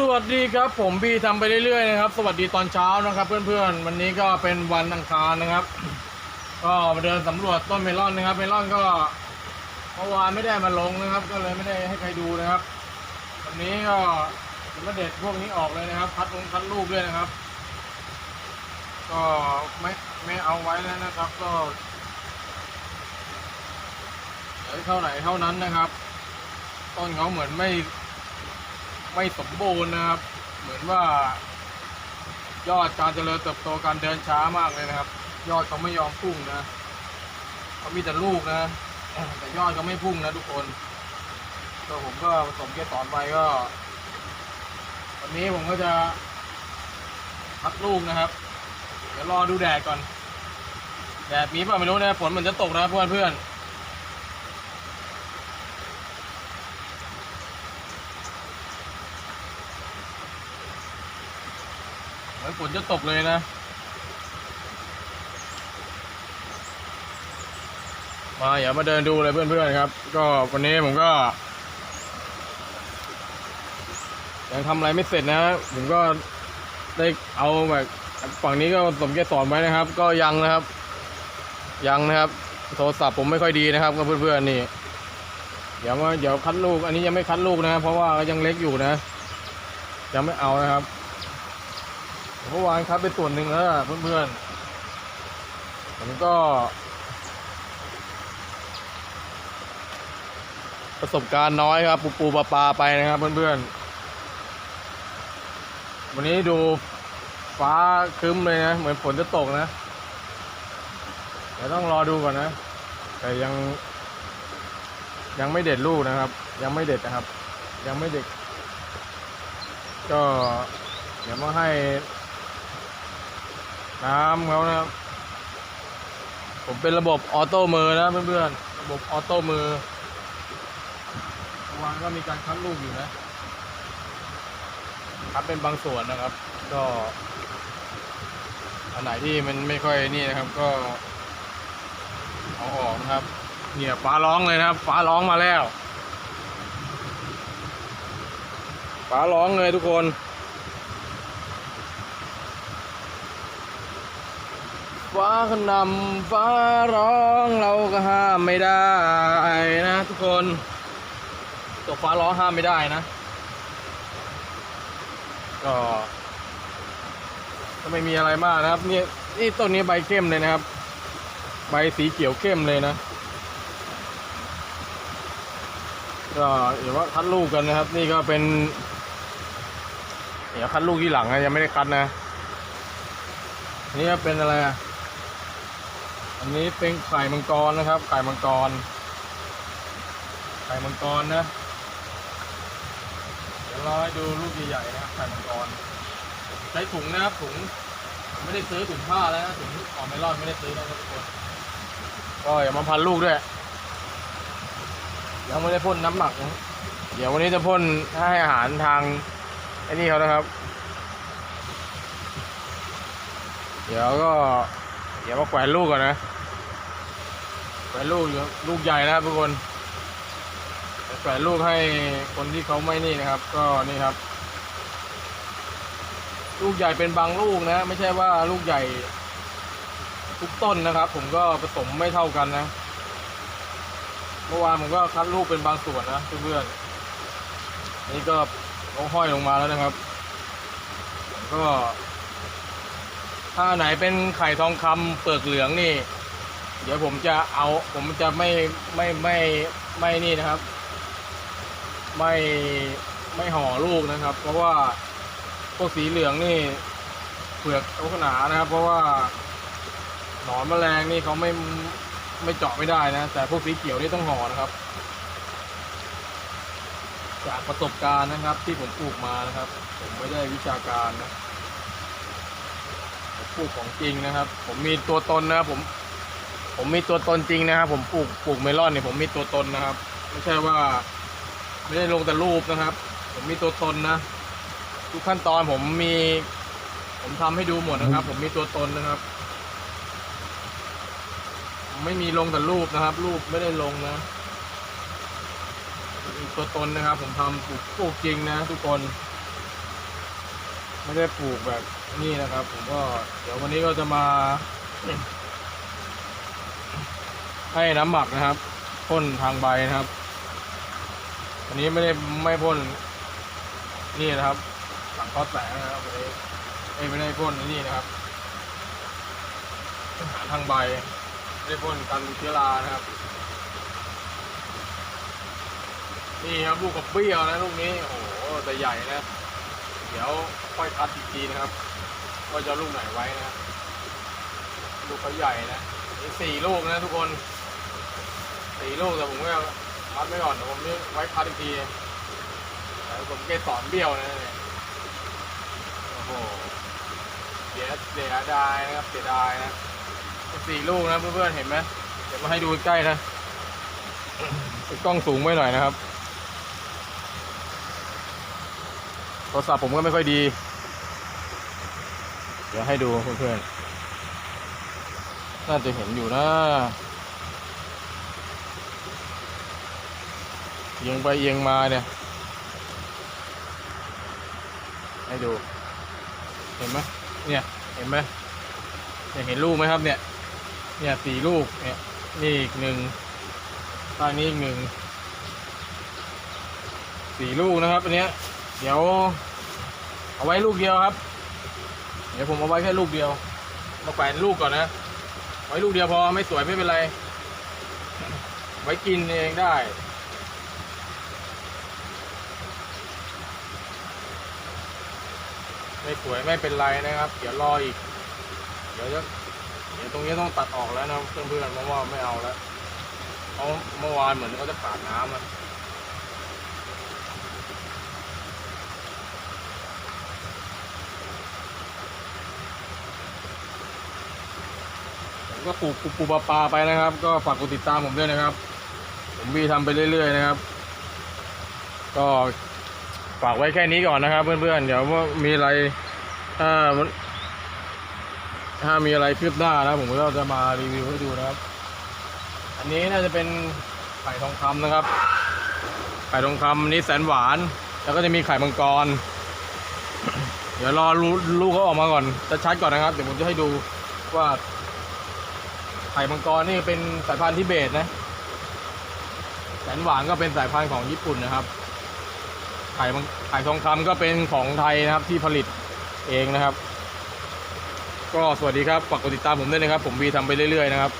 สวัสดีครับผมบีทำไปเรื่อยๆนะครับ สวัสดีตอนเช้านะครับ เพื่อนๆ วันนี้ก็เป็นวันอังคารนะครับ ก็มาเดินสำรวจต้นเมลอนนะครับ เมลอนก็เมื่อวานไม่ได้มาลงนะครับ ก็เลยไม่ได้ให้ใครดูนะครับ วันนี้ก็จะมาเด็ดพวกนี้ออกเลยนะครับคัดลงคัดลูกด้วยนะครับ ก็ไม่ไม่เอาไว้แล้วนะครับ ก็เหลือเท่าไหร่เท่านั้นนะครับ ต้นเขาเหมือนไม่ ไม่สมบูรณ์นะครับ เหมือนว่ายอดการเจริญเติบโตการเดินช้ามากเลยนะครับ ยอดเขาไม่ยอมพุ่งนะเขามีแต่ลูกนะแต่ยอดเขาไม่พุ่งนะทุกคนก็ผมก็ผสมเกสรไปก็วันนี้ผมก็จะพักลูกนะครับ เดี๋ยวรอดูแดดก่อนแดดมีเปล่าไม่รู้นะฝนมันจะตกนะเพื่อนเพื่อน ๆเหมือนฝนจะตกเลยนะมาอย่ามาเดินดูเลยเพื่อนๆครับ ก็วันนี้ผมก็ยังทำอะไรไม่เสร็จนะ ผมก็ได้เอาแบบฝั่งนี้ก็สมเกสรไว้นะครับ ก็ยังนะครับ ยังนะครับ โทรศัพท์ผมไม่ค่อยดีนะครับก็เพื่อนๆนี่ เดี๋ยวมาเดี๋ยวคัดลูก อันนี้ยังไม่คัดลูกนะครับ เพราะว่ายังเล็กอยู่นะยังไม่เอานะครับ เมื่อวานครับไปส่วนหนึ่งแล้วอะเพื่อนๆผมก็ ประสบการณ์น้อยครับ ปูปูปลาปลาไปนะครับเพื่อนๆ วันนี้ดูฟ้าคึ้มเลยนะ เหมือนฝนจะตกนะเดี๋ยวต้องรอดูก่อนนะ แต่ยัง ยังไม่เด็ดลูกนะครับ ยังไม่เด็ดนะครับ ยังไม่เด็ด ก็เดี๋ยวมาให้ น้ำเขานะครับ ผมเป็นระบบออโต้มือนะเพื่อนๆ ระบบออโต้มือเมื่อวานก็มีการคัดลูกอยู่นะคัดเป็นบางส่วนนะครับ ก็อันไหนที่มันไม่ค่อยนี่นะครับ ก็เอาออกนะครับ เนี่ยฟ้าร้องเลยนะครับฟ้าร้องมาแล้วฟ้าร้องเลยทุกคน ฟ้าขนำฟ้าร้องเราก็ห้ามไม่ได้นะทุกคนตัวฟ้าร้องห้ามไม่ได้นะ ก็ก็ไม่มีอะไรมากนะครับนี่นี่ต้นนี้ใบเข้มเลยนะครับ ใบสีเขียวเข้มเลยนะ ก็เดี๋ยวว่าคัดลูกกันนะครับ นี่ก็เป็น เดี๋ยวคัดลูกที่หลังนะยังไม่ได้คัดนะนนี่ก็เป็นอะไรอะ อันนี้เป็นไข่มังกรนะครับ ไข่มังกร ไข่มังกรนะ เดี๋ยวเราให้ดูลูกใหญ่ๆนะครับ ไข่มังกร ใช้ถุงนะครับถุง ไม่ได้ซื้อถุงผ้าแล้วนะถุงออกไม่รอดไม่ได้ซื้อนะครับทุกคน ก็อย่ามาพันลูกด้วย ยังไม่ได้พ่นน้ำหมักนะ เดี๋ยววันนี้จะพ่นให้อาหารทางไอ้นี่เขานะครับ เดี๋ยวก็ เดี๋ยวมาแขวนลูกก่อนนะแขวนลูกลูกใหญ่นะครับทุกคนแขวนลูกให้คนที่เขาไม่นี่นะครับ ก็นี่ครับ ลูกใหญ่เป็นบางลูกนะ ไม่ใช่ว่าลูกใหญ่ ทุกต้นนะครับ ผมก็ผสมไม่เท่ากันนะ เมื่อวานผมก็คัดลูกเป็นบางส่วนนะเพื่อนๆนี่ก็ห้อยลงมาแล้วนะครับ ก็ ถ้าไหนเป็นไข่ทองคำเปลือกเหลืองนี่ เดี๋ยวผมจะเอาผมจะไม่ไม่ไม่ไม่นี่นะครับ ไม่ไม่ห่อลูกนะครับ เพราะว่าพวกสีเหลืองนี่เปลือกเขาหนานะครับ เพราะว่าหนอนแมลงนี่เขาไม่ไม่เจาะไม่ได้นะ แต่พวกสีเขียวนี่ต้องห่อนะครับ จากประสบการณ์นะครับที่ผมปลูกมานะครับ ผมไม่ได้วิชาการนะ ปลูกของจริงนะครับ ผมมีตัวตนนะครับผม ผมมีตัวตนจริงนะครับ ผมปลูกปลูกเมลอนเนี่ยผมมีตัวตนนะครับ ไม่ใช่ว่า ไม่ได้ลงแต่รูปนะครับ ผมมีตัวตนนะทุกขั้นตอนผมมี ผมทำให้ดูหมดนะครับ ผมมีตัวตนนะครับมไม่มีลงแต่รูปนะครับ รูปไม่ได้ลงนะตัวตนนะครับ ผมทำปลูกปลูกจริงนะทุกคน ไม่ได้ปลูกแบบนี้นะครับ ผมก็เดี๋ยววันนี้ก็จะมา ให้น้ำหมักนะครับพ่นทางใบนะครับอันนี้ไม่ได้ไม่พ่นนี่นะครับหลังคอแสงนะครับวันนี้ไม่ได้พ่นนี่นะครับหาทางใบไม่ได้พ่นกันเชื้อรานะครับ นี่ครับลูกกับเบี้ยวนะลูกนี้โอ้โหแต่ใหญ่นะ ดี๋ยวค่อยคัดอีกทีนะครับว่าจะลูกไหนไว้นะลูกเขาใหญ่นะนี่สี่ลูกนะทุกคนสี่ลูกแต่ผมก็มัดไว้ก่อนเดี๋ยวผมจะไว้คัดอีกทีแต่ผมเกสอนเบี้ยวนะเนี่ยโอ้โหเสียเสียดายนะครับเสียดายนะสี่ลูกนะเพื่อนๆเห็นไหมเดี๋ยวมาให้ดูใกล้นะกล้องสูงไว้หน่อยนะครับ โท รศัพท์ผมก็ไม่ค่อยดี เดี๋ยวให้ดูเพื่อนๆ น่าจะเห็นอยู่นะเอียงไปเอียงมาเนี่ย ให้ดู เห็นไหมเนี่ย เห็นไหมเนี่ยเห็นลูกไหมครับเนี่ย เนี่ยสี่ลูก เนี่ย นี่อีกหนึ่งข้างนี้อีกหนึ่งสี่ลูกนะครับอันเนี้ยเดี๋ยว เอาไว้ลูกเดียวครับ เดี๋ยวผมเอาไว้แค่ลูกเดียว มาแขวนลูกก่อนนะ ไว้ลูกเดียวพอไม่สวยไม่เป็นไร ไว้กินเองได้ไม่สวยไม่เป็นไรนะครับ เดี๋ยวรออีก เดี๋ยวจะเดี๋ยวตรงนี้ต้องตัดออกแล้วนะเพื่อนๆเพราะว่าไม่เอาแล้วเพราะเมื่อวานเหมือนเขาจะขาดน้ำอะ ก็ปลูกปูปลาปลาไปนะครับ ก็ฝากกดติดตามผมด้วยนะครับ ผมมีทำไปเรื่อยๆนะครับ ก็ฝากไว้แค่นี้ก่อนนะครับ เพื่อนๆเดี๋ยวว่ามีอะไรถ้าถ้ามีอะไรคืบหน้านะผมก็จะมารีวิวให้ดูนะครับ อันนี้น่าจะเป็นไข่ทองคำนะครับ ไข่ทองคำนี้แสนหวาน แล้วก็จะมีไข่มังกร เดี๋ยวรอลูกเขาออกมาก่อนจะชัดก่อนนะครับ เดี๋ยวผมจะให้ดูว่า ข่มังกรนี่เป็นสายพันธุ์ทิเบตนะ แสนหวานก็เป็นสายพันธุ์ของญี่ปุ่นนะครับ ไข่ไข่ทองคำก็เป็นของไทยนะครับที่ผลิตเองนะครับ ก็สวัสดีครับฝากกดติดตามผมด้วยนะครับ ผมวีทำไปเรื่อยๆนะครับ